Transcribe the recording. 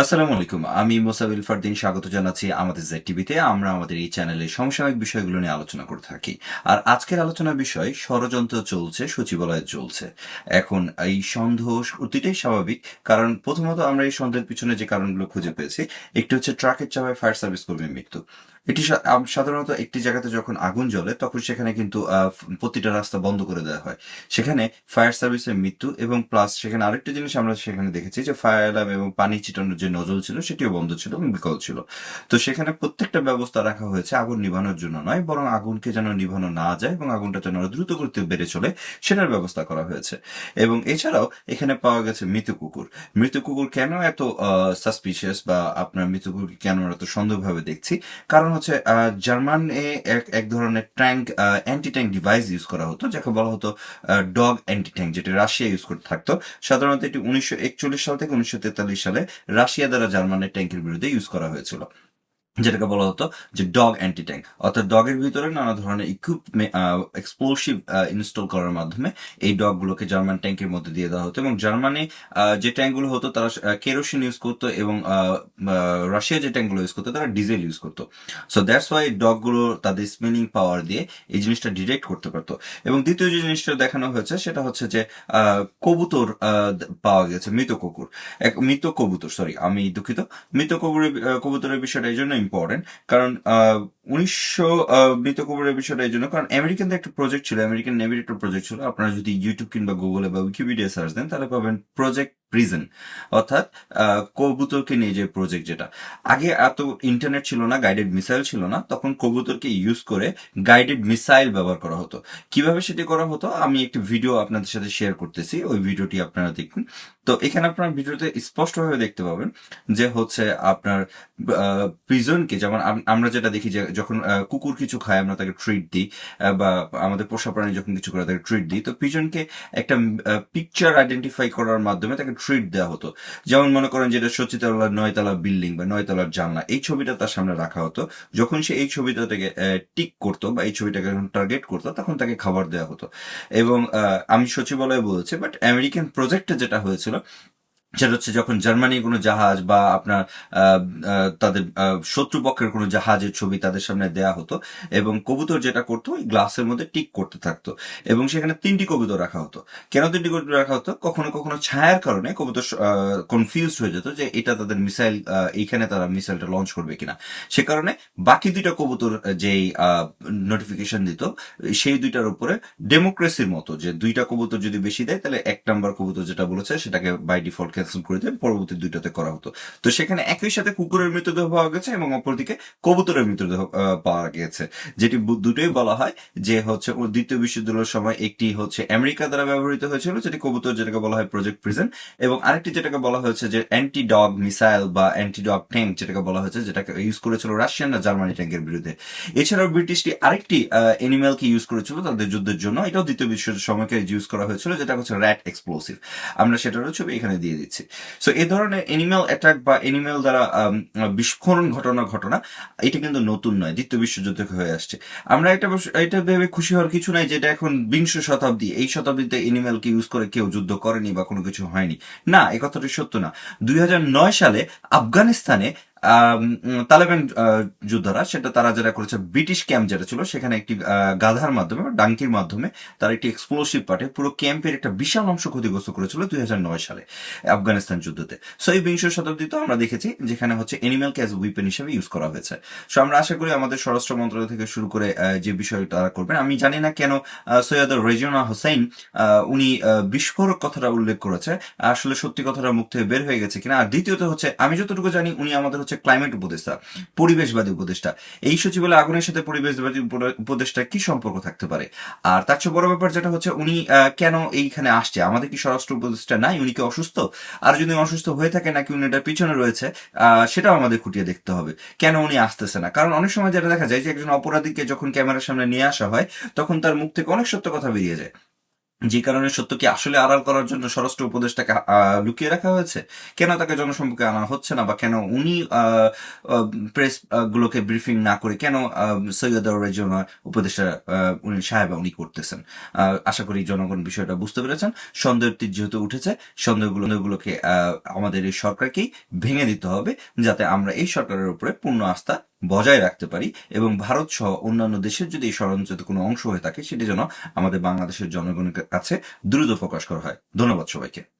আসসালামু আলাইকুম, আমি মোসাবিল ফারদিন, স্বাগত জানাচ্ছি আমাদের জেড টিভিতে আমরা আমাদের এই চ্যানেলে সমসাময়িক বিষয়গুলো নিয়ে আলোচনা করে থাকি। আর আজকের আলোচনার বিষয়, ষড়যন্ত্র চলছে, সচিবালয়ে চলছে। এখন এই সন্দেহ অতিটাই স্বাভাবিক, কারণ প্রথমত আমরা এই সন্দেহের পিছনে যে কারণগুলো খুঁজে পেয়েছি, একটি হচ্ছে ট্রাকের চাপায় ফায়ার সার্ভিস কর্মীর মৃত্যু। এটি সাধারণত একটি জায়গাতে যখন আগুন জ্বলে, তখন সেখানে কিন্তু প্রতিটা রাস্তা বন্ধ করে দেওয়া হয়। সেখানে ফায়ার সার্ভিসের মৃত্যু এবং প্লাস সেখানে আরেকটা জিনিস আমরা সেখানে দেখেছি যে, ফায়ার অ্যালার্ম এবং পানি ছিটানোর যে নজল ছিল, সেটিও বন্ধ ছিল এবং বিকল ছিল। তো সেখানে প্রত্যেকটা ব্যবস্থা রাখা হয়েছে আগুন নিভানোর জন্য নয়, বরং আগুনকে যেন নিভানো না যায় এবং আগুনটা যেন দ্রুত গতিতে বেড়ে চলে, সেটার ব্যবস্থা করা হয়েছে। এবং এছাড়াও এখানে পাওয়া গেছে মৃত কুকুর। মৃত কুকুর কেন এত সাসপিশিয়াস বা আপনার মৃত কুকুর কেন এত সন্দেহভাবে দেখছি? কারণ হচ্ছে এ এক এক ধরনের tank anti tank device use করা হতো, যাকে বলা হতো ডগ অ্যান্টি ট্যাঙ্ক যেটা রাশিয়া ইউজ করতে থাকতো। সাধারণত এটি উনিশশো একচল্লিশ সাল থেকে উনিশশো তেতাল্লিশ সালে রাশিয়া দ্বারা জার্মানের ট্যাঙ্কের বিরুদ্ধে ইউজ করা হয়েছিল। যেটাকে বলা হতো যে ডগ অ্যান্টি ট্যাঙ্ক অর্থাৎ ডগের ভিতরে নানা ধরনের ইকুইপমেন্ট এক্সপ্লোসিভ ইনস্টল করার মাধ্যমে এই ডগগুলোকে জার্মান ট্যাঙ্কের মধ্যে দিয়ে দেওয়া হতো এবং জার্মানি যে ট্যাঙ্কগুলো হতো তারা কেরোসিন ইউজ করতো এবং রাশিয়া যে ট্যাঙ্কগুলো ইউজ করতো তারা ডিজেল ইউজ করতো। সো দ্যাটস ওয়াই ডগগুলো তাদের স্মেলিং পাওয়ার দিয়ে এই জিনিসটা ডিটেক্ট করতে পারতো। এবং দ্বিতীয় যে জিনিসটা দেখানো হয়েছে সেটা হচ্ছে যে কবুতর পাওয়া গেছে, মৃত কুকুর। এক, মৃত কবুতর সরি আমি দুঃখিত। মৃত কবুরের কবুতরের বিষয়টা এই জন্য ইম্পর্টেন্ট কারণ উনিশশো মৃত কবুরের বিষয়টা এই জন্য। কারণ আমেরিকান একটা প্রজেক্ট ছিল আমেরিকান নেভির একটা প্রজেক্ট ছিল। আপনারা যদি ইউটিউব কিংবা গুগলে বা উইকিপিডিয়া সার্চ দেন, তাহলে পাবেন প্রজেক্ট প্রিজন অর্থাৎ কবুতরকে নিয়ে যে প্রজেক্ট যেটা। আগে এত ইন্টারনেট ছিল না গাইডেড মিসাইল ছিল না। তখন কবুতরকে ইউজ করে গাইডেড মিসাইল ব্যবহার করা হতো। কীভাবে সেটি করা হতো? আমি একটি ভিডিও আপনাদের সাথে শেয়ার করতেছি। ওই ভিডিওটি আপনারা দেখুন। তো এখানে আপনার ভিডিওতে স্পষ্টভাবে দেখতে পাবেন যে হচ্ছে আপনার প্রিজনকে যেমন আমরা যেটা দেখি যে যখন কুকুর কিছু খায়, আমরা তাকে ট্রিট দিই বা আমাদের পোষা প্রাণী যখন কিছু করে তাকে ট্রিট দিই, তো পিজনকে একটা পিকচার আইডেন্টিফাই করার মাধ্যমে তাকে ট্রিট দেওয়া হতো। যেমন মনে করেন যেটা সচিতলার নয়তলা বিল্ডিং বা নয়তলার জানলা, এই ছবিটা তার সামনে রাখা হতো। যখন সে এই ছবিটা থেকে টিক করতো বা এই ছবিটাকে যখন টার্গেট করতো, তখন তাকে খাবার দেওয়া হতো। এবং আমি সচিবালয়ে বলেছি বাট আমেরিকান প্রজেক্টে যেটা হয়েছিল সেটা হচ্ছে যখন জার্মানির কোনো জাহাজ বা আপনার তাদের শত্রুপক্ষের কোনো জাহাজের ছবি তাদের সামনে দেয়া হতো এবং কবুতর যেটা করতো, ওই গ্লাসের মধ্যে টিক করতে থাকতো এবং সেখানে তিনটি কবুতর রাখা হতো। কেন তিনটি কবুতর রাখা হতো? কখনো কখনো ছায়ার কারণে কবুতর কনফিউজ হয়ে যেত যে এটা তাদের মিসাইল এইখানে তারা মিসাইলটা লঞ্চ করবে কিনা। সে কারণে বাকি দুইটা কবুতর যেই নোটিফিকেশন দিত, সেই দুইটার উপরে ডেমোক্রেসির মতো যে দুইটা কবুতর যদি বেশি দেয়, তাহলে এক নাম্বার কবুতর যেটা বলেছে সেটাকে বাই ডিফল্ট ক্যান্সেল করে দিয়ে পরবর্তী দুইটাতে করা হতো। তো সেখানে একই সাথে কুকুরের মৃতদেহ পাওয়া গেছে এবং অপরদিকে কবুতরের মৃতদেহ পাওয়া গেছে যেটি দুটোই বলা হয় যে হচ্ছে দ্বিতীয় বিশ্বযুদ্ধের সময় একটি হচ্ছে আমেরিকা দ্বারা ব্যবহৃত হয়েছিল, যেটি কবুতর যেটাকে বলা হয় প্রজেক্ট প্রিজন এবং আরেকটি যেটাকে বলা হয়েছে যে অ্যান্টি ডগ মিসাইল বা অ্যান্টি ডগ ট্যাঙ্ক যেটাকে বলা হয়েছে, যেটাকে ইউজ করেছিল রাশিয়ান না জার্মানি ট্যাঙ্কের বিরুদ্ধে। এছাড়াও ব্রিটিশটি আরেকটি এনিম্যালকে ইউজ করেছিল তাদের যুদ্ধের জন্য। এটাও দ্বিতীয় বিশ্ব সময়কে ইউজ করা হয়েছিল, যেটা হচ্ছে র্যাট এক্সপ্লোসিভ আমরা সেটারও ছবি এখানে দিয়ে দিচ্ছি। সো এ ধরনের এনিম্যাল অ্যাটাক বা এনিম্যাল দ্বারা বিস্ফোরণ ঘটনা ঘটনা, এটা কিন্তু নতুন নয়, দ্বিতীয় বিশ্বযুদ্ধ হয়ে আসছে। আমরা এটা এটা ভেবে খুশি হওয়ার কিছু নাই যেটা এখন বিংশ শতাব্দী, এই শতাব্দীতে এনিম্যালকে ইউজ করে কেউ যুদ্ধ করেনি বা কোনো কিছু হয়নি। না, এ কথাটি সত্য না। দুই হাজার নয় সালে আফগানিস্তানে তালেবান যোদ্ধারা, সেটা তারা যেটা করেছে, ব্রিটিশ ক্যাম্প যেটা ছিল, সেখানে একটি গাধার মাধ্যমে ডাঙ্কির মাধ্যমে তারা একটি এক্সপ্লোসিভ পাঠে পুরো ক্যাম্পের একটা বিশাল অংশ ক্ষতিগ্রস্ত করেছিল দুই সালে, আফগানিস্তান যুদ্ধতে। সো এই বিংশ শতাব্দীতেও আমরা দেখেছি, যেখানে হচ্ছে এনিম্যালকে অ্যাজ উইপেন হিসেবে ইউজ করা হয়েছে। সো আমরা আশা করি আমাদের স্বরাষ্ট্র মন্ত্রণালয় থেকে শুরু করে যে বিষয় তারা করবেন, আমি জানি না কেন সৈয়দ রেজিনা হোসেন উনি বিস্ফোরক কথাটা উল্লেখ করেছে। আসলে সত্যি কথাটা মুখ থেকে বের হয়ে গেছে কিনা। আর দ্বিতীয়ত হচ্ছে, আমি যতটুকু জানি, উনি আমাদের হচ্ছে ক্লাইমেট উপদেষ্টা, পরিবেশবাদী উপদেষ্টা। এই সচিবালয় আগুনের সাথে পরিবেশবাদী উপদেষ্টা কি সম্পর্ক থাকতে পারে? আর তার চেয়ে বড় ব্যাপার যেটা হচ্ছে উনি কেন এইখানে আসছে? আমাদের কি স্বরাষ্ট্র উপদেষ্টা নাই? উনি কি অসুস্থ? আর যদি অসুস্থ হয়ে থাকে নাকি উনি এটার পিছনে রয়েছে সেটাও আমাদের খুঁটিয়ে দেখতে হবে। কেন উনি আসতেছে না? কারণ অনেক সময় যেটা দেখা যায় যে একজন অপরাধীকে যখন ক্যামেরার সামনে নিয়ে আসা হয়, তখন তার মুখ থেকে অনেক সত্য কথা বেরিয়ে যায়। যে কারণে সত্যকে আসলে আড়াল করার জন্য স্বরাষ্ট্র উপদেষ্টাকে লুকিয়ে রাখা হয়েছে। কেন তাকে জনসম্মুখে আনা হচ্ছে না বা কেন উনি প্রেস গুলোকে ব্রিফিং না করে কেন সৈয়দ রেজনা উপদেষ্টা উনি সাহেবা উনি করতেছেন? আশা করি জনগণ বিষয়টা বুঝতে পেরেছেন। সন্দেহের তীর যেহেতু উঠেছে সন্দেহগুলো সন্দেহগুলোকে আহ, আমাদের এই সরকারকেই ভেঙে দিতে হবে যাতে আমরা এই সরকারের উপরে পূর্ণ আস্থা বজায় রাখতে পারি এবং ভারত সহ অন্যান্য দেশের যদি এই ষড়যন্ত্রের কোনো অংশ হয়ে থাকে, সেটি যেন আমাদের বাংলাদেশের জনগণের কাছে দ্রুত প্রকাশ করা হয়। ধন্যবাদ সবাইকে।